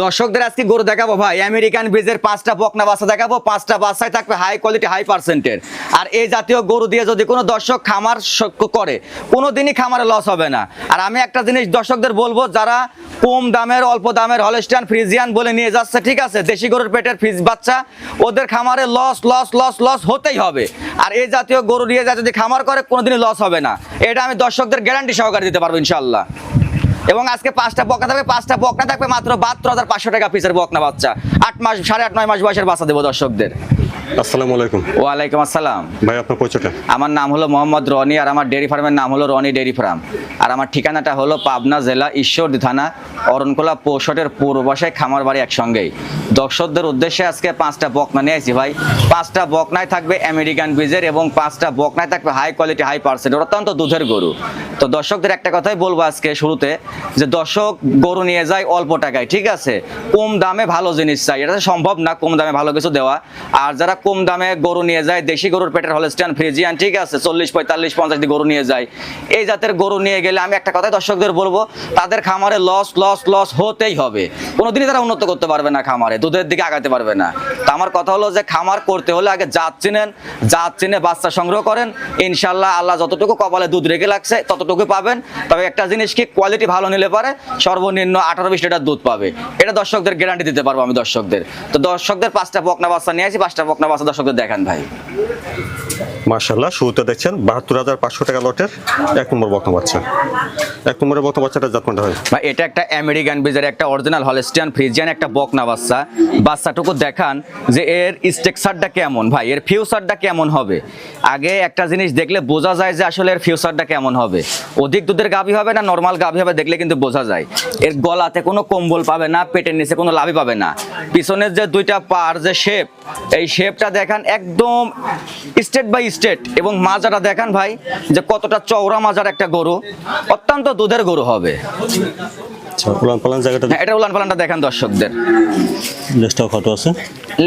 দর্শকদের আজকে গরু দেখাবো ভাই। আমেরিকান ব্রিজের পাঁচটা বকনা বাচ্চা দেখাবো। পাঁচটা বাচ্চায় থাকবে হাই কোয়ালিটি হাই পার্সেন্টের আর এই জাতীয় গরু দিয়ে যদি কোনো দর্শক খামার করে কোনো দিনই খামারে লস হবে না। আর আমি একটা জিনিস দর্শকদের বলব, যারা কম দামের, অল্প দামের হলস্টান ফ্রিজিয়ান বলে নিয়ে যাচ্ছে, ঠিক আছে? দেশি গরুর পেটের ফ্রিজ বাচ্চা, ওদের খামারে লস লস লস লস হতেই হবে। আর এই জাতীয় গরু দিয়ে যা যদি খামার করে, কোনোদিনই লস হবে না। এটা আমি দর্শকদের গ্যারান্টি সহকারে দিতে পারব ইনশাল্লাহ এবং আজকে পাঁচটা বকনা থাকবে পাঁচটা বকনা থাকবে মাত্র বাহাত্তর হাজার পাঁচশো টাকা পিসের বকনা বাচ্চা। আট মাস সাড়ে আট নয় মাস বয়সের বাচ্চা দেবো দর্শকদের। আসসালামু আলাইকুম। ওয়ালাইকুম আসসালাম। ভাই আপনার পরিচয়টা? আমার নাম হলো মোহাম্মদ রনি আর আমার ডেয়ারি ফার্মের নাম হলো রনি ডেয়ারি ফার্ম। আর আমার ঠিকানাটা হলো পাবনা জেলা ঈশ্বরদী থানা অরণকোলা পৌষটের পূর্ব বাসায় খামার বাড়ি একসঙ্গেই। দর্শকদের উদ্দেশ্যে আজকে পাঁচটা বকনা নিয়ে আসি ভাই। পাঁচটা বকনায় থাকবে আমেরিকান বীজের এবং পাঁচটা বকনায় থাকবে হাই কোয়ালিটি হাই পার্সেন্ট অত্যন্ত দুধের গরু। তো দর্শকদের একটা কথাই বলব আজকে শুরুতে যে দর্শক গরু নিয়ে যায় অল্প টাকায়, ঠিক আছে? কম দামে ভালো জিনিস চাই। এটা সম্ভব না কম দামে ভালো কিছু দেওয়া। আর যারা কম দামে গরু নিয়ে যায়, দেশি গরুর পেটের হলস্টান ফ্রিজিয়ান ঠিক আছে? চল্লিশ, পঁয়তাল্লিশ, পঞ্চাশ গরু নিয়ে যায়। এই জাতের গরু নিয়ে গেলে আমি একটা কথাই দর্শকদের বলব, তাদের খামারে লস লস লস হতেই হবে। কোনোদিনই তারা উন্নত করতে পারবে না খামারে। দুধের দিকে আগাতে পারবে না। তো আমার কথা হলো যে খামার করতে হলে আগে জাত চিনেন, জাত চিনে বাচ্চা সংগ্রহ করেন। ইনশাল্লাহ আল্লাহ যতটুকু কপালে দুধ রেখে লাগছে ততটুকু পাবেন। তবে একটা জিনিস কি কোয়ালিটি ভালো নিলে পারে, সর্বনিম্ন আঠারো বিশ লিটার দুধ পাবে। এটা দর্শকদের গ্যারান্টি দিতে পারব আমি দর্শকদের। তো দর্শকদের পাঁচটা বকনা বাচ্চা নিয়ে আসি, পাঁচটা বকনা বাচ্চা দর্শকদের দেখেন ভাই। মার্শাল্লাহ শুরুতে দেখছেন বাহাত্তর হাজার পাঁচশো টাকা লটের এক নম্বর বকনা বাচ্চা। এক নম্বরের বকনা বাচ্চাটা জাতমানটা হয়। ভাই, এটা একটা আমেরিকান বিজের একটা অরিজিনাল হলেস্টিয়ান ফ্রিজিয়ান একটা বকনা বাচ্চা। বাচ্চাটুকু দেখান যে এর স্ট্রাকচারটা কেমন ভাই, এর ফিউচারটা কেমন হবে। আগে একটা জিনিস দেখলে বোঝা যায় যে আসলে এর ফিউচারটা কেমন হবে। অধিক দুধের গাভী হবে না নর্মাল গাভী হবে দেখলে কিন্তু বোঝা যায়। এর গলাতে কোনো কম্বল পাবে না, পেটের নিচে কোনো লাভই পাবে না। পিছনের যে দুইটা পার যে শেপ এই শেপটা দেখান একদম স্টেট বাই স্টেট এবং মাজাটা দেখান ভাই যে কতটা চওড়া মাজার একটা গরু। অত্যন্ত দুধের গরু হবে। আচ্ছা হ্যাঁ, এটা উলান পালানটা দেখান দর্শকদের। লেজটাও খাটো আছে।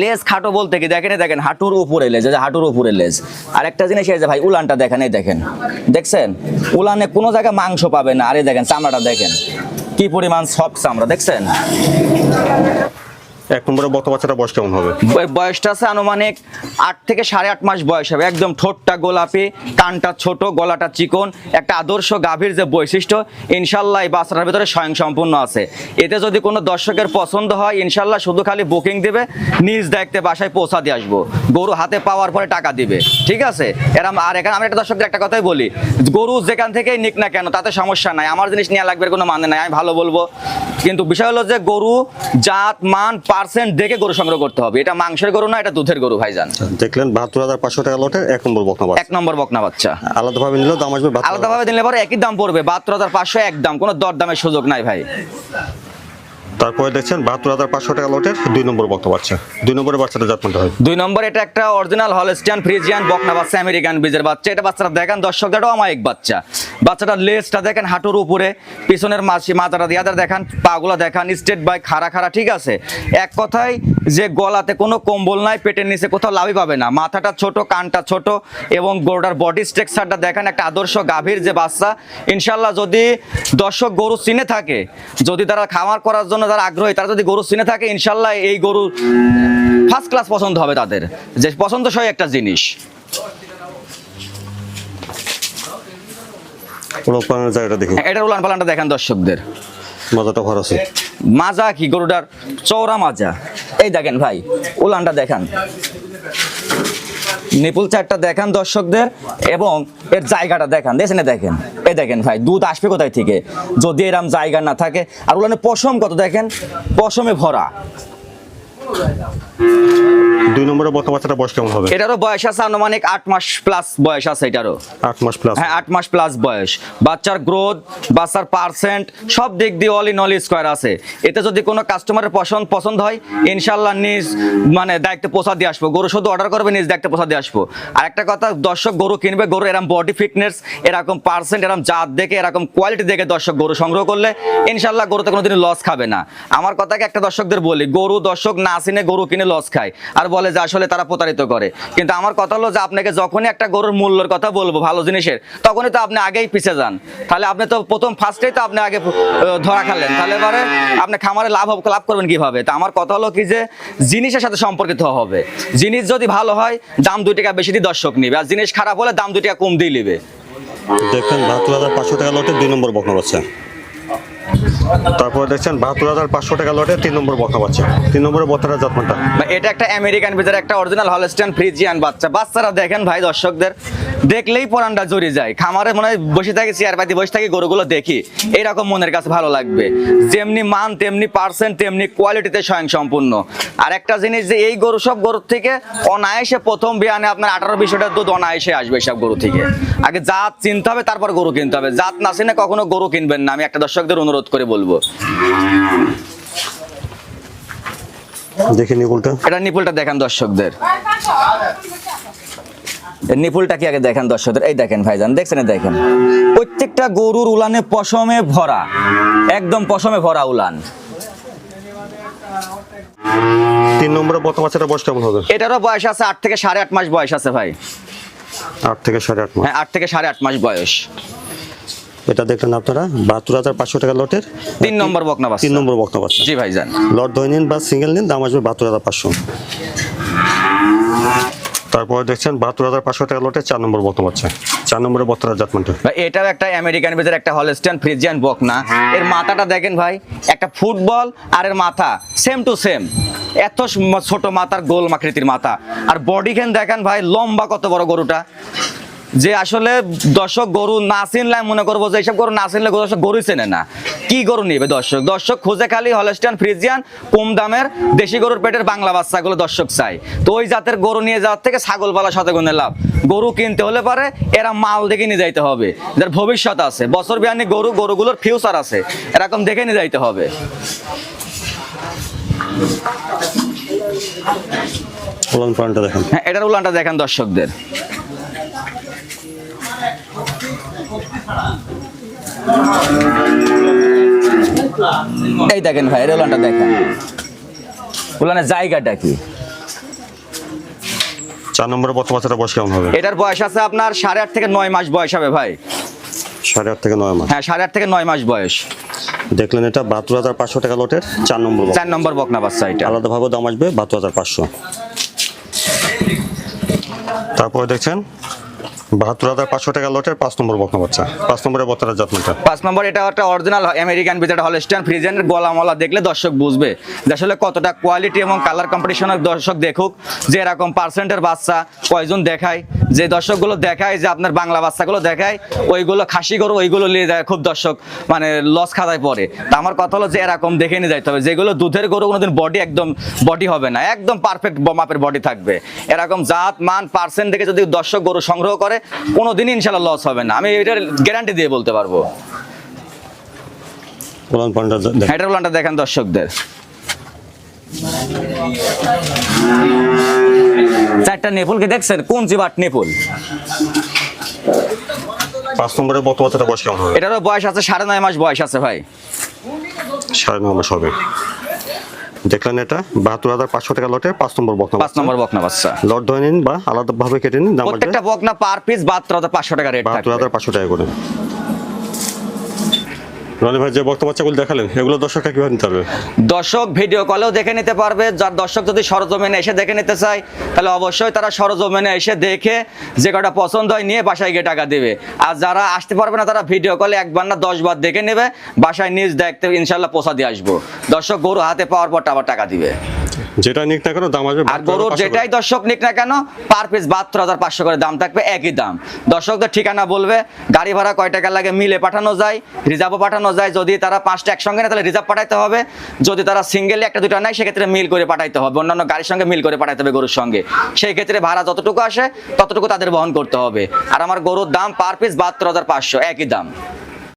লেজ খাটো বলতে কি? দেখেন দেখেন হাঁটুর উপরে লেজ যে হাঁটুর উপরে লেজ। আর একটা জিনিস এই যে ভাই উলানটা দেখেন এই দেখেন। দেখছেন? উলানে কোনো জায়গায় মাংস পাবে না। আরে দেখেন চামড়াটা দেখেন। কি পরিমাণ সফট চামড়া দেখছেন? ইনশাল্লাহ শুধু খালি বুকিং নিজ দায়িত্বে বাসায় পৌঁছা দিয়ে আসব। গরু হাতে পাওয়ার পরে টাকা দিবে। ঠিক আছে? এরম আর এখানে আমি একটা দর্শকদের একটা কথাই বলি, গরু যেখান থেকেই নিক না কেন, তাতে সমস্যা নাই। আমার জিনিস নেওয়া লাগবে কোনো মানে নাই, আমি ভালো বলব। কিন্তু বিষয় হলো যে গরু, জাত, মান পার্সেন্ট দেখে গরু সংগ্রহ করতে হবে। এটা মাংসের গরু না এটা দুধের গরু ভাইজান। দেখলেন বাহাত্তর হাজার পাঁচশো টাকা লটের এক নম্বর বকনা এক নম্বর বকনা বাচ্চা। আলাদা ভাবে নিলেও দাম আসবে আলাদা আলাদাভাবে নিলে পরে একই দাম পড়বে বাহাত্তর হাজার পাঁচশো এক দাম কোনো দর দামের সুযোগ নাই ভাই। তারপরে দেখছেন বাহাত্তর হাজার পাঁচশো টাকা লটের দুই নম্বর বকনা বাচ্চা দুই নম্বরের বাচ্চাটা জাতমানটা হয়। দুই নম্বর এটা একটা অরিজিনাল হলস্টিয়ান ফ্রিজিয়ান বকনা বাচ্চা আমেরিকান বীজের বাচ্চা। এটা বাচ্চাটা দেখেন দর্শকদেরও অমায়িক বাচ্চা। বাচ্চাটার লেজটা দেখেন, হাঁটুর উপরে, পিছনের মাছি মাথাটা দিয়ে দেখান, পাগুলা দেখান, স্টেট বাই খাড়া খাড়া, ঠিক আছে? এক কথায় যে গলাতে কোনো কম্বল নাই, পেটের নিচে কোথাও লাভই পাবে না। মাথাটা ছোট, কানটা ছোট এবং গরুটার বডি স্ট্রাকচারটা দেখেন, একটা আদর্শ গাভীর যে বাচ্চা। ইনশাল্লাহ যদি দর্শক গরু চিনে থাকে, যদি তারা খামার করার জন্য যারা আগ্রহী তারা যদি গরু চিনে থাকে ইনশাল্লাহ এই গরু ফার্স্ট ক্লাস পছন্দ হবে তাদের। যে পছন্দসই একটা জিনিস। উলান পালানের জায়গাটা উলান পালানটা দেখেন দর্শকদের। মাজাটা ভালো মাজা কি গরুটার? চৌড়া মাজা। এই দেখেন ভাই উলানটা দেখান। নিপুল চারটা দেখান দর্শকদের এবং এর জায়গাটা দেখান। দেখেন দেখেন। এ দেখেন ভাই, দুধ আসবে কোথায় থেকে? যদি এরম জায়গা না থাকে, আর ওখানে পশম কত দেখেন? পশমে ভরা। দুই নম্বরের বাচ্চাটা বয়স কেমন হবে? এটারও বয়স আছে আনুমানিক আট মাস প্লাস বয়স আছে এটারও। আট মাস প্লাস হ্যাঁ আট মাস প্লাস বয়স। বাচ্চার গ্রোথ বাচ্চার পার্সেন্ট সব দিক দিয়ে অল ইন অল স্কোয়ার আছে। এতে যদি কোনো কাস্টমারের পছন্দ পছন্দ হয় ইনশাল্লাহ নিজ মানে দায়িত্বে পোষা দিয়ে আসব। গরু শুধু অর্ডার করবে নিজ দায়িত্বে পোষা দিয়ে আসব। আর একটা কথা দর্শক গরু কিনবে গরু এরকম বডি ফিটনেস এরকম পার্সেন্ট এরকম জাত দেখে এরকম কোয়ালিটি দেখে দর্শক গরু সংগ্রহ করলে ইনশাল্লাহ গরুতে কোনোদিন লস খাবে না। আমার কথাকে একটা দর্শকদের বলি গরু দর্শক না চিনে গরু কিনে লস খায় আর বলে যে আসলে তারা প্রতারিত করে। কিন্তু আমার কথা হলো যে আপনাকে যখনই একটা গরুর মূল্যের কথা বলব ভালো জিনিসের, তখনই তো আপনি আগেই পিছে যান। তাহলে আপনি তো প্রথম ফার্স্টেই তো আপনি আগে ধরা খালেন। তাহলে এবারে আপনি খামারে লাভ লাভ করবেন কীভাবে? তা আমার কথা হলো কি যে, জিনিসের সাথে সম্পর্কিত হবে। জিনিস যদি ভালো হয়, দাম দুই টাকা বেশি দিয়ে দর্শক নিবে। আর জিনিস খারাপ হলে দাম দুই টাকা কম দিয়ে নিবে। দেখেন বাহাত্তর হাজার পাঁচশো টাকা লটে দুই নম্বর বকনা বাচ্চা। তারপরে দেখছেন বাহাত্তর হাজার পাঁচশো টাকা লটে তিন নম্বর বকনা বাচ্চা। তিন নম্বরে বত্তারা জাতমানটা। এটা একটা আমেরিকান বিজার একটা অরিজিনাল হলস্টাইন ফ্রিজিয়ান বাচ্চা। বাচ্চারা দেখেন ভাই দর্শকদের, দেখলেই পরানটা জড়ি যায়। খামারে মনে হয় বসে থাকি চেয়ার পাতি বসে থাকি, গরুগুলো দেখি। এরকম মনের কাছে ভালো লাগবে। যেমনি মান, তেমনি পার্সেন্ট তেমনি কোয়ালিটিতে স্বয়ং সম্পূর্ণ আর একটা জিনিস যে এই গরু সব গরুর থেকে অনায়াসে প্রথম বিয়ানে আপনার আঠারো বিশ লিটার দুধ অনায়াসে আসবে সব গরু থেকে। আগে জাত চিনতে হবে, তারপর গরু কিনতে হবে। জাত না চিনে কখনো গরু কিনবেন না। আমি একটা দর্শকদের অনুরোধ করে বলব। দেখে নিকুলটা এটা নিপুলটা দেখান দর্শকদের। নিপুলটা কি আগে দেখেন দর্শকদের? এই দেখেন ভাইজান দেখছেন? দেখেন। প্রত্যেকটা গরুর উলানে পশমে ভরা একদম পশমে ভরা উলান। তিন নম্বরে বকনা বাচ্চাটা বয়স কেমন হবে? এটারও বয়স আছে আট থেকে সাড়ে আট মাস বয়স আছে ভাই। আট থেকে সাড়ে আট মাস। হ্যাঁ আট থেকে সাড়ে আট মাস বয়স। এটা দেখলেন আপনারা বাহাত্তর হাজার পাঁচশো টাকা লটের তিন নম্বর বকনা তিন নম্বর বকনা বাচ্চা জি ভাইজান। লট ধরে নিন বা সিঙ্গেল নিন দাম আসবে বাহাত্তর হাজার পাঁচশো। তারপরে দেখছেন বাহাত্তর হাজার পাঁচশো টাকা লটে চার নম্বর বকনা বাচ্চা চার নম্বরে জাতমানটা ভাই এটাও একটা আমেরিকান ভিতরে একটা হলস্টাইন ফ্রিজিয়ান বকনা। এর মাথাটা দেখেন ভাই একটা ফুটবল আর এর মাথা সেম টু সেম এত ছোট মাথার গোল আকৃতির মাথা। আর বডি খেন দেখেন ভাই লম্বা কত বড় গরুটা? যে আসলে দর্শক গরু না চিনলে মনে করব যে এইসব গরু না চিনলে গরু দর্শক গরু চেনে না। কি গরু নিবে দর্শক? দর্শক খুঁজে খালি হলস্টাইন ফ্রিজিয়ান কম দামের দেশি গরুর পেটের বাংলা বাচ্চাগুলো দর্শক চাই। তো ওই জাতের গরু নিয়ে যাওয়ার থেকে ছাগল পালা সাথে গুণে লাভ। গরু কিনতে হলে পারে এরা মাল দেখে নিয়ে যাইতে হবে। যার ভবিষ্যৎ আছে বছর বিয়ানি গরু গরুগুলোর ফিউচার আছে এরকম দেখে নিয়ে যাইতে হবে। দেখেন। হ্যাঁ এটার উলানটা দেখেন দর্শকদের। এই দেখেন ভাই এর উলানটা দেখেন। উলানের জায়গাটা কি? চার নম্বরে বকনা বাচ্চাটা বয়স কেমন হবে? এটার বয়স আছে আপনার সাড়ে আট থেকে নয় মাস বয়স হবে ভাই। সাড়ে আট থেকে নয় মাস। হ্যাঁ সাড়ে আট থেকে নয় মাস বয়স। দেখলেন এটা বাহাত্তর হাজার পাঁচশো টাকা লটের চার নম্বর চার নম্বর বকনা বাচ্চা এটা। আলাদাভাবে দাম আসবে বাহাত্তর হাজার পাঁচশো। তারপরে দেখছেন বাহাত্তর হাজার পাঁচশো টাকা লটের পাঁচ নম্বর বকনা বাচ্চা। পাঁচ নম্বরের বত্তরা জাতমানটা। পাঁচ নম্বর, এটা একটা অরিজিনাল আমেরিকান বিজেট হলস্টাইন ফ্রিজেন গলামলা দেখলে দর্শক বুঝবে আসলে কতটা কোয়ালিটি এবং কালার কম্পিটিশনের দর্শক দেখুক, যে এরকম পার্সেন্টের বাচ্চা কয়জন দেখায়। যে দর্শকগুলো দেখায় যে আপনার বাংলা বাচ্চাগুলো দেখায় ওইগুলো খাসি গরু ওইগুলো নিয়ে যায় খুব দর্শক মানে লস খাতায় পড়ে। তা আমার কথা হলো যে এরকম দেখে নিয়ে যাইতে হবে। যেগুলো দুধের গরু কোনোদিন বডি একদম বডি হবে না একদম পারফেক্ট মাপের বডি থাকবে। এরকম জাত মান পার্সেন্ট দেখে যদি দর্শক গরু সংগ্রহ করে কোনোদিনই ইনশাল্লাহ লস হবে না। আমি এটার গ্যারান্টি দিয়ে বলতে পারব। দেখেন দেখেন দর্শকদের। চারটা নেপুল কি দেখছেন? কোন জিবাট নেপুল? পাঁচ নম্বরে বকনা বাচ্চাটা বয়স কেমন হবে? এটারও বয়স আছে সাড়ে নয় মাস বয়স আছে ভাই। সাড়ে নয় মাস হবে। দেখলেন এটা বাহাত্তর হাজার পাঁচশো টাকা লটের পাঁচ নম্বর বকনা পাঁচ নম্বর বকনা বাচ্চা। লট ধরে নিন বা আলাদাভাবে কেটে নিন প্রত্যেকটা বকনা পার পিস বাহাত্তর হাজার পাঁচশো টাকা রেট বাহাত্তর হাজার পাঁচশো টাকা করে। রনি ভাই, যে বক্ত বাচ্চাগুলো দেখালেন। এগুলো দর্শকরা কীভাবে নিতে পারবে? দর্শক ভিডিও কলেও দেখে নিতে পারবে। যার দর্শক যদি সরজমিনে এসে দেখে নিতে চায়, তাহলে অবশ্যই তারা সরজমিনে এসে দেখে যে কটা পছন্দ হয় নিয়ে বাসায় গিয়ে টাকা দেবে। আর যারা আসতে পারবে না, তারা ভিডিও কলে একবার না দশ বার দেখে নেবে। বাসায় নিজ দেখতে ইনশাল্লাহ পোষা দিয়ে আসব। দর্শক গরু হাতে পাওয়ার পর আবার টাকা দিবে। যেটা নিক না কেন দাম আসবে আর 72,500 গরুর যেটাই দর্শক নিক না কেন পার পিস বাহাত্তর হাজার পাঁচশো করে দাম থাকবে একই দাম। দর্শকদের ঠিকানা বলবে গাড়ি ভাড়া কয় টাকা লাগে মিলে পাঠানো যায় রিজার্ভও পাঠানো যায় যদি তারা পাঁচটা একসঙ্গে না তাহলে রিজার্ভ পাঠাইতে হবে। যদি তারা সিঙ্গেলি একটা দুটো নেয় সেক্ষেত্রে মিল করে পাঠাইতে হবে। অন্যান্য গাড়ির সঙ্গে মিল করে পাঠাইতে হবে গরুর সঙ্গে। সেই ক্ষেত্রে ভাড়া যতটুকু আসে ততটুকু তাদের বহন করতে হবে। আর আমার গরুর দাম পার পিস বাহাত্তর হাজার পাঁচশো একই দাম।